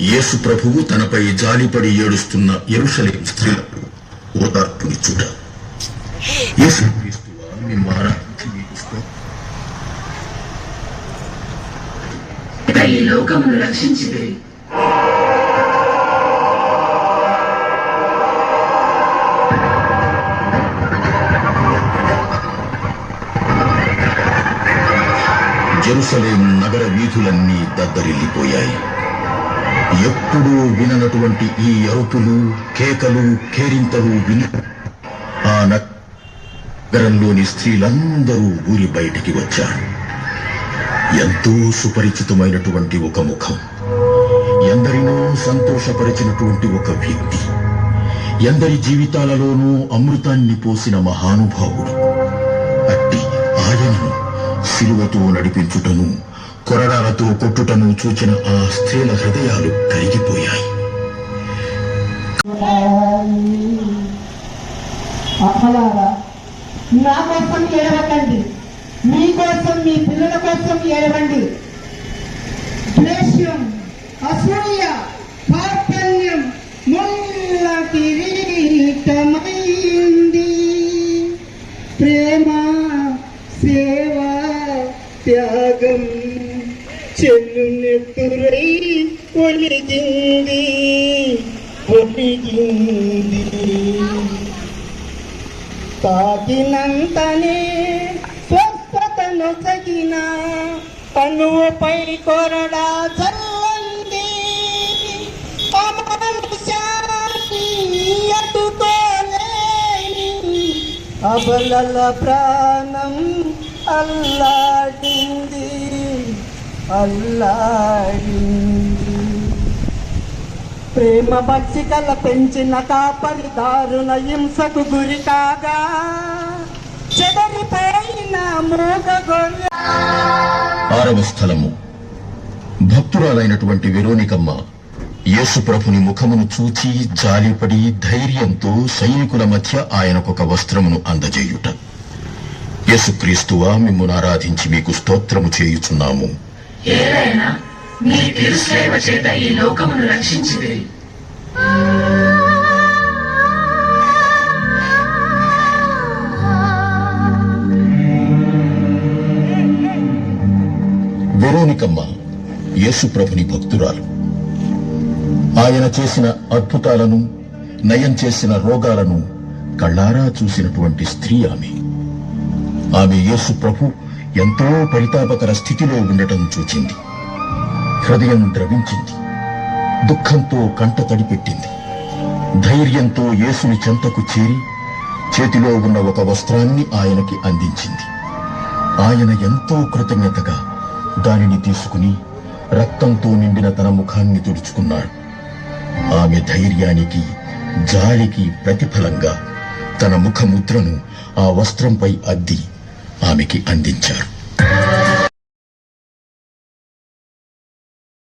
యేసు ప్రభువు తనపై జాలిపడి ఏడుస్తున్న ఎరుషలేం స్త్రీలకు యేసు ఆరాధించి మీకు ఈ లోకమును రక్షించిది జెరూసలేం నగర వీధులన్నీ దద్దరిల్లిపోయాయి ఎప్పుడూ విననటువంటి ఈ అరుపులు కేకలు కేరింతలు విని. ఆ నగరంలోని స్త్రీలందరూ ఊరి బయటికి వచ్చారు. ఎంతో సుపరిచితమైనటువంటి ఒక ముఖం. ఎందరినో సంతోషపరిచినటువంటి ఒక వ్యక్తి. ఎందరి జీవితాలలోనూ అమృతాన్ని పోసిన మహానుభావుడు. అట్టి ఆయనను సిలువతో నడిపించుటను కొరడాలతో కొట్టుటను చూచిన ఆ స్త్రీల హృదయాలు కరిగిపోయాయి. నా కోసం ఏడవకండి. మీ కోసం మీ పిల్లల కోసం ఏడవండి. ద్వేషం అసూయ కార్పణ్యం ముళ్ళ కిరీటమైంది ప్రేమ సేవ త్యాగం చెల్లు నెత్తురై ఒలిగింది ఒలిగింది తాకినంతనే స్వస్థత నొసగిన కనువుపై కొరడా చల్లంది అబలల ప్రాణం అల్లాడి అల్లాడింది ప్రేమ భక్తి కల పెంచిన కాపరి దారుణ హింసకు గురి కాగా చెదరిపోయిన మూగ ఆరవ స్థలము భక్తురాలైనటువంటి వెరోనికమ్మ యేసు ప్రభుని ముఖమును చూచి జాలిపడి ధైర్యంతో సైనికుల మధ్య ఆయనకొక వస్త్రమును అందజేయుట. యేసుక్రీస్తువా మిమ్మును ఆరాధించి మీకు స్తోత్రము చేయుచున్నాము. ఏదైనా మీ తిరుసేవ చేత ఈ లోకమును రక్షించింది వెరోనికమ్మ యేసుప్రభుని భక్తురాలు. ఆయన చేసిన అద్భుతాలను నయం చేసిన రోగాలను కళ్ళారా చూసినటువంటి స్త్రీ ఆమె. ఆమె యేసు ప్రభు ఎంతో పరితాపకర స్థితిలో ఉండటం చూచింది. హృదయం ద్రవించింది. దుఃఖంతో కంట తడిపెట్టింది. ధైర్యంతో యేసుని చెంతకు చేరి చేతిలో ఉన్న ఒక వస్త్రాన్ని ఆయనకి అందించింది. ఆయన ఎంతో కృతజ్ఞతగా దానిని తీసుకుని రక్తంతో నిండిన తన ముఖాన్ని తుడుచుకున్నాడు. ఆమె ధైర్యానికి జాలికి ప్రతిఫలంగా తన ముఖముద్రను ఆ వస్త్రంపై అద్ది ఆమెకి అందించారు.